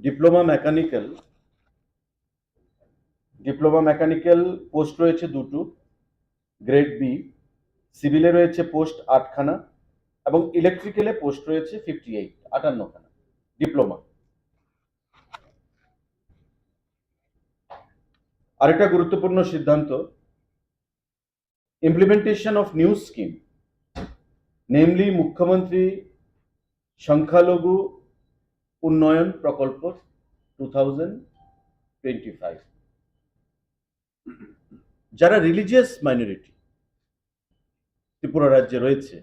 Diploma mechanical diploma mechanical post রয়েছে দুটো grade B সিভিলে রয়েছে পোস্ট আটখানা এবং ইলেকট্রিক্যালে পোস্ট রয়েছে ফিফটি এইট আটান্নখানা ডিপ্লোমা আরেকটা গুরুত্বপূর্ণ সিদ্ধান্ত implementation of new scheme namely মুখ্যমন্ত্রী সংখ্যালঘু উন্নয়ন প্রকল্প টু থাউজেন্ড টোয়েন্টি ফাইভ যারা রিলিজিয়াস মাইনরিটি ত্রিপুরা রাজ্যে রয়েছে,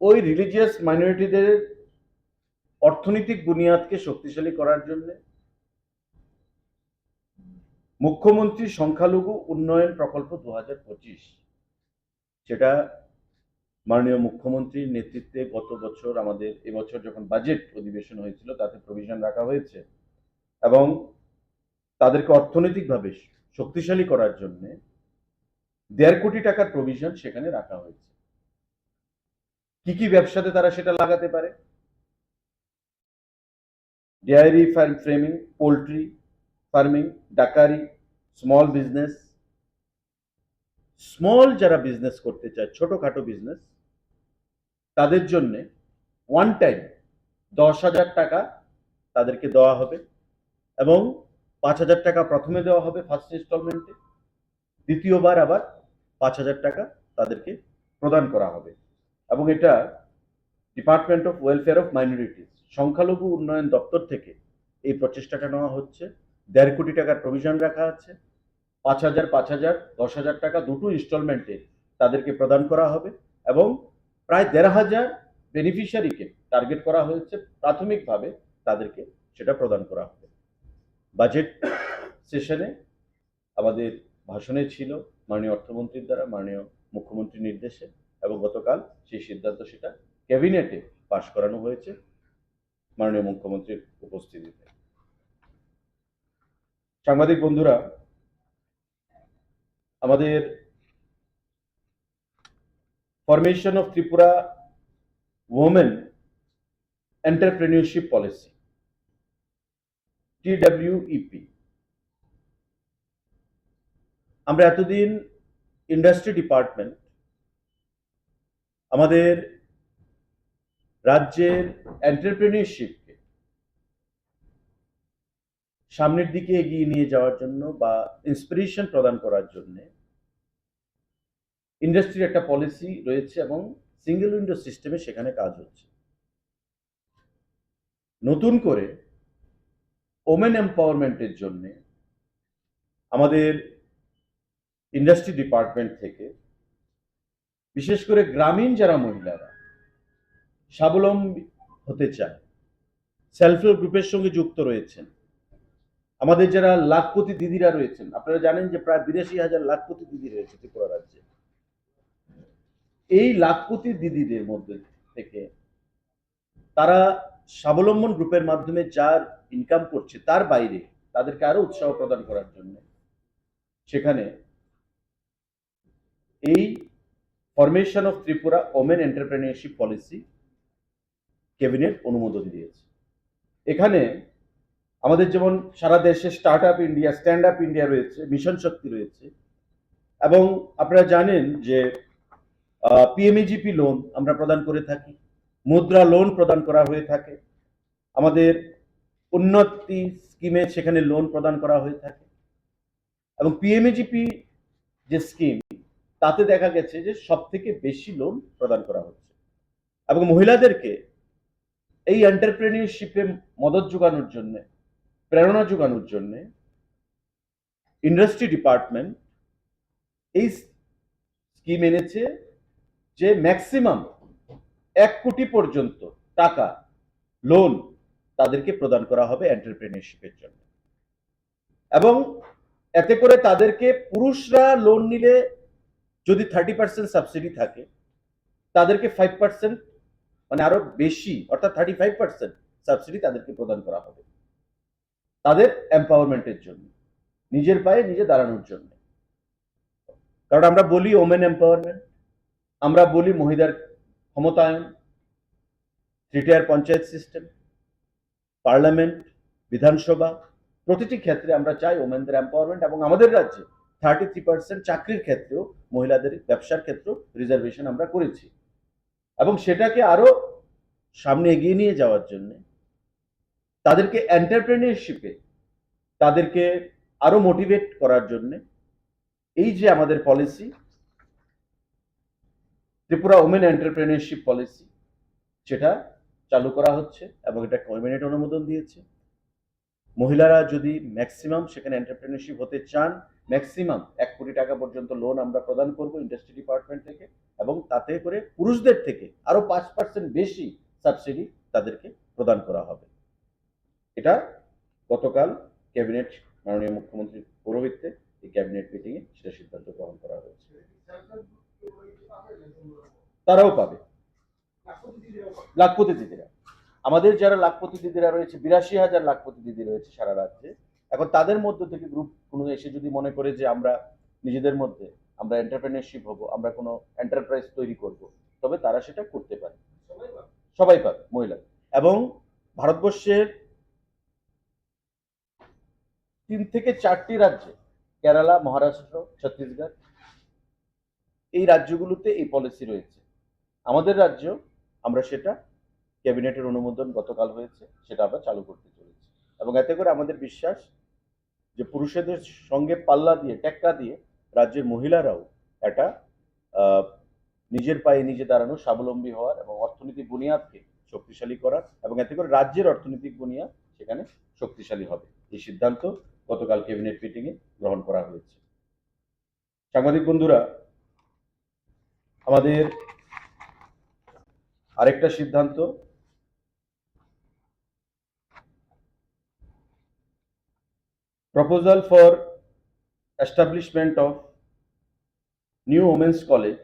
ওই রিলিজিয়াস মাইনরিটিদের অর্থনৈতিক বুনিয়াদকে শক্তিশালী করার জন্য মুখ্যমন্ত্রী সংখ্যালঘু উন্নয়ন প্রকল্প দু সেটা মাননীয় মুখ্যমন্ত্রীর নেতৃত্বে গত বছর আমাদের এবছর যখন বাজেট অধিবেশন হয়েছিল, তাতে প্রভিশন রাখা হয়েছে। এবং তাদেরকে অর্থনৈতিকভাবে শক্তিশালী করার জন্য দেড় কোটি টাকার প্রভিশন সেখানে রাখা হয়েছে। কি কি ব্যবসাতে তারা সেটা লাগাতে পারে? Dairy farm farming, poultry farming, duckery small business small যারা বিজনেস করতে চায়, ছোটখাটো বিজনেস তাদের জন্য ওয়ান টাইম দশ হাজার টাকা তাদেরকে দেওয়া হবে এবং পাঁচ হাজার টাকা প্রথমে দেওয়া হবে ফার্স্ট ইনস্টলমেন্টে দ্বিতীয়বার আবার পাঁচ হাজার টাকা তাদেরকে প্রদান করা হবে। এবং এটা department of welfare of minorities সংখ্যালঘু উন্নয়ন দপ্তর থেকে এই প্রচেষ্টাটা নেওয়া হচ্ছে। দেড় কোটি টাকার প্রভিশন রাখা আছে। পাঁচ হাজার পাঁচ হাজার, দশ হাজার টাকা দুটো ইনস্টলমেন্টে তাদেরকে প্রদান করা হবে এবং প্রায় দেড় হাজার বেনিফিশিয়ারিকে টার্গেট করা হয়েছে। প্রাথমিকভাবে তাদেরকে সেটা প্রদান করা হবে। বাজেট সেশনে আমাদের ভাষণে ছিল মাননীয় অর্থমন্ত্রীর দ্বারা, মাননীয় মুখ্যমন্ত্রীর নির্দেশে এবং গতকাল সেই সিদ্ধান্ত সেটা ক্যাবিনেটে পাশ করানো হয়েছে মাননীয় মুখ্যমন্ত্রীর উপস্থিতিতে। সাংবাদিক বন্ধুরা, আমাদের formation of Tripura women entrepreneurship policy TWEP আমরা এতদিন ইন্ডাস্ট্রি ডিপার্টমেন্ট আমাদের রাজ্যের এন্টারপ্রেনিয়রশিপকে সামনের দিকে এগিয়ে নিয়ে যাওয়ার জন্য বা ইন্সপিরেশন প্রদান করার জন্য ইন্ডাস্ট্রির একটা পলিসি রয়েছে এবং সিঙ্গেল উইন্ডো সিস্টেমে সেখানে কাজ হচ্ছে। নতুন করে ওমেন এম্পাওয়ারমেন্টের জন্য আমাদের ইন্ডাস্ট্রি ডিপার্টমেন্ট থেকে বিশেষ করে গ্রামীণ যারা মহিলারা স্বাবলম্বী হতে চায় সেলফ হেল্প গ্রুপের সঙ্গে যুক্ত রয়েছেন, আমাদের যারা লাখপতি দিদিরা রয়েছেন, আপনারা জানেন যে প্রায় বিরাশি হাজার লাখপতি দিদি রয়েছে ত্রিপুরা রাজ্যে। এই লাখপতি দিদিদের মধ্যে থেকে তারা স্বাবলম্বন গ্রুপের মাধ্যমে যার ইনকাম করছে তার বাইরে তাদেরকে আরও উৎসাহ প্রদান করার জন্য সেখানে এই formation of Tripura women entrepreneurship policy cabinet অনুমোদন দিয়েছে। এখানে আমাদের যেমন সারা দেশে start up India stand up India রয়েছে মিশন শক্তি রয়েছে এবং আপনারা জানেন যে পিএমইজিপি লোন আমরা প্রদান করে থাকি। মুদ্রা লোন প্রদান করা হয়ে থাকে। আমাদের উন্নতি স্কিমে সেখানে লোন প্রদান করা হয়ে থাকে। এবং পিএমইজিপি যে স্কিম তাতে দেখা গেছে যে সব থেকে বেশি লোন প্রদান করা হচ্ছে। এবং মহিলাদেরকে এই এন্টারপ্রেনিয়রশিপে মদত যোগানোর জন্য, প্রেরণা যোগানোর জন্য ইন্ডাস্ট্রি ডিপার্টমেন্ট এই স্কিম এনেছে যে ম্যাক্সিমাম এক কোটি পর্যন্ত টাকা লোন তাদেরকে প্রদান করা হবে এন্টারপ্রেনিয়রশিপের জন্য। এবং এতে করে তাদেরকে পুরুষরা লোন নিলে যদি থার্টি পার্সেন্ট সাবসিডি থাকে, তাদেরকে ফাইভ পার্সেন্ট মানে আরও বেশি অর্থাৎ থার্টি ফাইভ পার্সেন্ট সাবসিডি তাদেরকে প্রদান করা হবে। তাদের এম্পাওয়ারমেন্টের জন্য, নিজের পায়ে নিজে দাঁড়ানোর জন্য। কারণ আমরা বলি ওমেন এম্পাওয়ারমেন্ট আমরা বলি মহিলার ক্ষমতায়ন three tier panchayat system parliament Vidhan Sabha, প্রতিটি ক্ষেত্রে আমরা চাই ওমেনদের এম্পাওয়ারমেন্ট এবং আমাদের রাজ্যে থার্টি থ্রি পার্সেন্ট চাকরির ক্ষেত্রেও মহিলাদের ব্যবসার ক্ষেত্রেও রিজার্ভেশন আমরা করেছি। এবং সেটাকে আরও সামনে এগিয়ে নিয়ে যাওয়ার জন্য তাদেরকে এন্টারপ্রেনিয়রশিপে তাদেরকে আরও মোটিভেট করার জন্য এই যে আমাদের policy Tripura women entrepreneurship policy সেটা চালু করা হচ্ছে এবং এটা ক্যাবিনেট অনুমোদন দিয়েছে। মহিলারা যদি ম্যাক্সিমাম সেখানে এন্টারপ্রেনিয়রশিপ হতে চান ম্যাক্সিমাম এক কোটি টাকা পর্যন্ত লোন আমরা প্রদান করব ইন্ডাস্ট্রি ডিপার্টমেন্ট থেকে এবং তাতে করে পুরুষদের থেকে আরও পাঁচ পার্সেন্ট বেশি সাবসিডি তাদেরকে প্রদান করা হবে। এটা গতকাল ক্যাবিনেট মাননীয় মুখ্যমন্ত্রীর পৌরোহিত্যে এই ক্যাবিনেট মিটিংয়ে সেটা সিদ্ধান্ত গ্রহণ করা হয়েছে। তারাও পাবে। লাখপতি দিদিরা। আমাদের যারা লাখপতি দিদিরা রয়েছে, বিরাশি হাজার লাখপতি দিদি রয়েছে সারা রাজ্যে, এখন তাদের মধ্য থেকে গ্রুপ কোনো এসে যদি মনে করে যে আমরা নিজেদের মধ্যে, আমরা এন্টারপ্রেনারশিপ হব, আমরা কোনো এন্টারপ্রাইজ তৈরি করব, তবে তারা সেটা করতে পারে। সবাই পাবে, মহিলা। এবং ভারতবর্ষের তিন থেকে চারটি রাজ্যে, কেরালা, মহারাষ্ট্র, ছত্তিশগড় এই রাজ্যগুলোতে এই পলিসি রয়েছে। আমাদের রাজ্য, আমরা সেটা ক্যাবিনেটের অনুমোদন গতকাল হয়েছে, সেটা আমরা চালু করতে চলেছি। এবং এতে করে আমাদের বিশ্বাস যে পুরুষদের সঙ্গে পাল্লা দিয়ে, টেক্কা দিয়ে রাজ্যের মহিলারাও একটা নিজের পায়ে নিজে দাঁড়ানো, স্বাবলম্বী হওয়ার এবং অর্থনৈতিক বুনিয়াদকে শক্তিশালী করার এবং এতে করে রাজ্যের অর্থনৈতিক বুনিয়াদ সেখানে শক্তিশালী হবে। এই সিদ্ধান্ত গতকাল ক্যাবিনেট মিটিংয়ে গ্রহণ করা হয়েছে। সাংবাদিক বন্ধুরা আমাদের আরেকটা সিদ্ধান্ত। Proposal for establishment of new women's college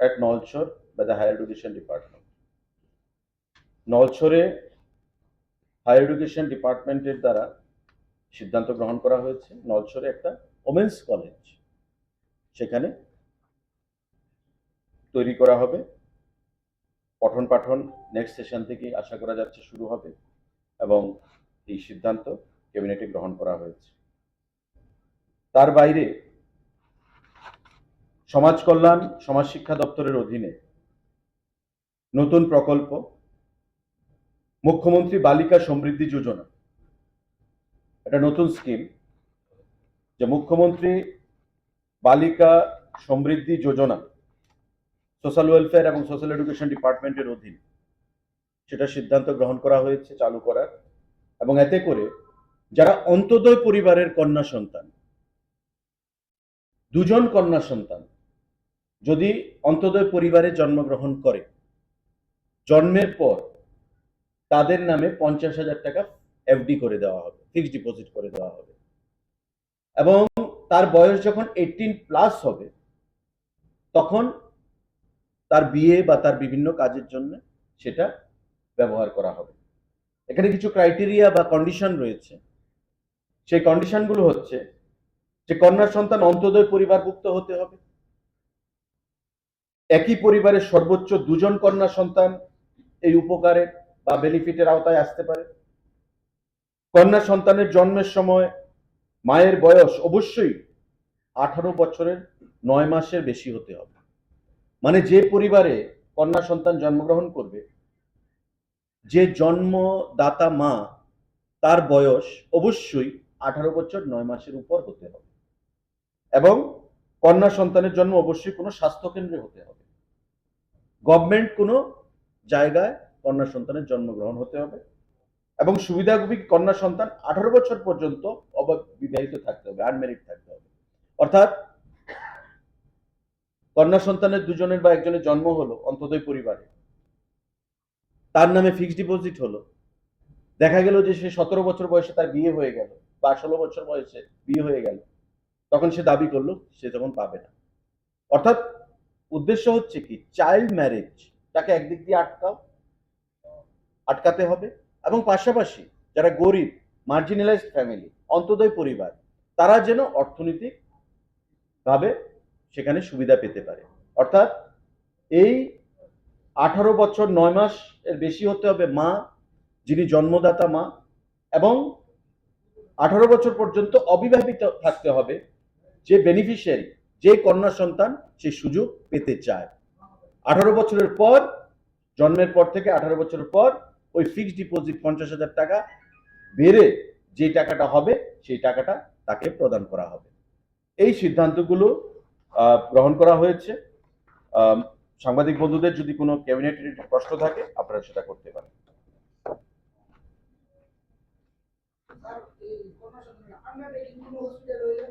at Nalchar by the higher education department নলছরে higher education ডিপার্টমেন্টের দ্বারা সিদ্ধান্ত গ্রহণ করা হয়েছে। নলছরে একটা ওমেন্স কলেজ সেখানে তৈরি করা হবে। পঠন পাঠন নেক্সট সেশন থেকে আশা করা যাচ্ছে শুরু হবে এবং এই সিদ্ধান্ত ক্যাবিনেটে গ্রহণ করা হয়েছে। তার বাইরে সমাজ কল্যাণ, সমাজ শিক্ষা দপ্তরের অধীনে নতুন প্রকল্প, মুখ্যমন্ত্রী বালিকা সমৃদ্ধি যোজনা। একটা নতুন স্কিম যে মুখ্যমন্ত্রী বালিকা সমৃদ্ধি যোজনা সোশ্যাল ওয়েলফেয়ার এবং সোশ্যাল এডুকেশন ডিপার্টমেন্টের অধীনে সেটা সিদ্ধান্ত গ্রহণ করা হয়েছে, চালু করার। এবং এতে করে যারা অন্তোদয় পরিবারের কন্যা সন্তান, দুজন কন্যা সন্তান যদি অন্তোদয় পরিবারে জন্মগ্রহণ করে, জন্মের পর তাদের নামে পঞ্চাশ হাজার টাকা এফডি করে দেওয়া হবে, ফিক্সড ডিপোজিট করে দেওয়া হবে। এবং তার বয়স যখন এইটিন প্লাস হবে, তখন তার বিয়ে বা তার বিভিন্ন কাজের জন্য সেটা ব্যবহার করা হবে। এখানে কিছু ক্রাইটেরিয়া বা কন্ডিশন রয়েছে। সেই কন্ডিশনগুলো হচ্ছে যে কন্যা সন্তান অন্তোদয় পরিবারভুক্ত হতে হবে। একই পরিবারের সর্বোচ্চ দুজন কন্যা সন্তান এই উপকারে বা বেনিফিটের আওতায় আসতে পারে। কন্যা সন্তানের জন্মের সময় মায়ের বয়স অবশ্যই আঠারো বছরের নয় মাসের বেশি হতে হবে। মানে যে পরিবারে কন্যা সন্তান জন্মগ্রহণ করবে, যে জন্মদাতা মা, তার বয়স অবশ্যই আঠারো বছর নয় মাসের উপর হতে হবে। এবং কন্যা সন্তানের জন্ম অবশ্যই কোনো স্বাস্থ্য কেন্দ্রে হতে হবে। গভর্নমেন্ট কোনো জায়গায় কন্যা সন্তানের জন্মগ্রহণ হতে হবে এবং সুবিধাভোগী কন্যা সন্তান আঠারো বছর পর্যন্ত অবিবাহিত থাকতে হবে আনমেরিড থাকতে হবে। অর্থাৎ কন্যা সন্তানের দুজনের বা একজনের জন্ম হলো অন্তদয় পরিবারে। তার নামে ফিক্সড ডিপোজিট হলো। দেখা গেল যে সে সতেরো বছর বয়সে তার বিয়ে হয়ে গেল বা ষোলো বছর বয়সে বিয়ে হয়ে গেল। তখন সে দাবি করল সে তখন পাবে না। অর্থাৎ উদ্দেশ্য হচ্ছে কি? চাইল্ড ম্যারেজ তাকে একদিক দিয়ে আটকাও, আটকাতে হবে এবং পাশাপাশি যারা গরিব মার্জিনালাইজড ফ্যামিলি অন্তদয় পরিবার, তারা যেন অর্থনৈতিক ভাবে সেখানে সুবিধা পেতে পারে। অর্থাৎ এই আঠারো বছর নয় মাস এর বেশি হতে হবে মা, যিনি জন্মদাতা মা, এবং আঠারো বছর পর্যন্ত অবিবাহিত থাকতে হবে যে বেনিফিশিয়ারি যে কন্যা সন্তান সেই সুযোগ পেতে চায়। আঠারো বছরের পর, জন্মের পর থেকে আঠারো বছরের পর ওই ফিক্সড ডিপোজিট পঞ্চাশ হাজার টাকা বেড়ে যে টাকাটা হবে, সেই টাকাটা তাকে প্রদান করা হবে। এই সিদ্ধান্তগুলো গ্রহণ করা হয়েছে। সাংবাদিক বন্ধুদের যদি কোনো ক্যাবিনেট প্রশ্ন থাকে, আপনারা সেটা করতে পারেন। স্যার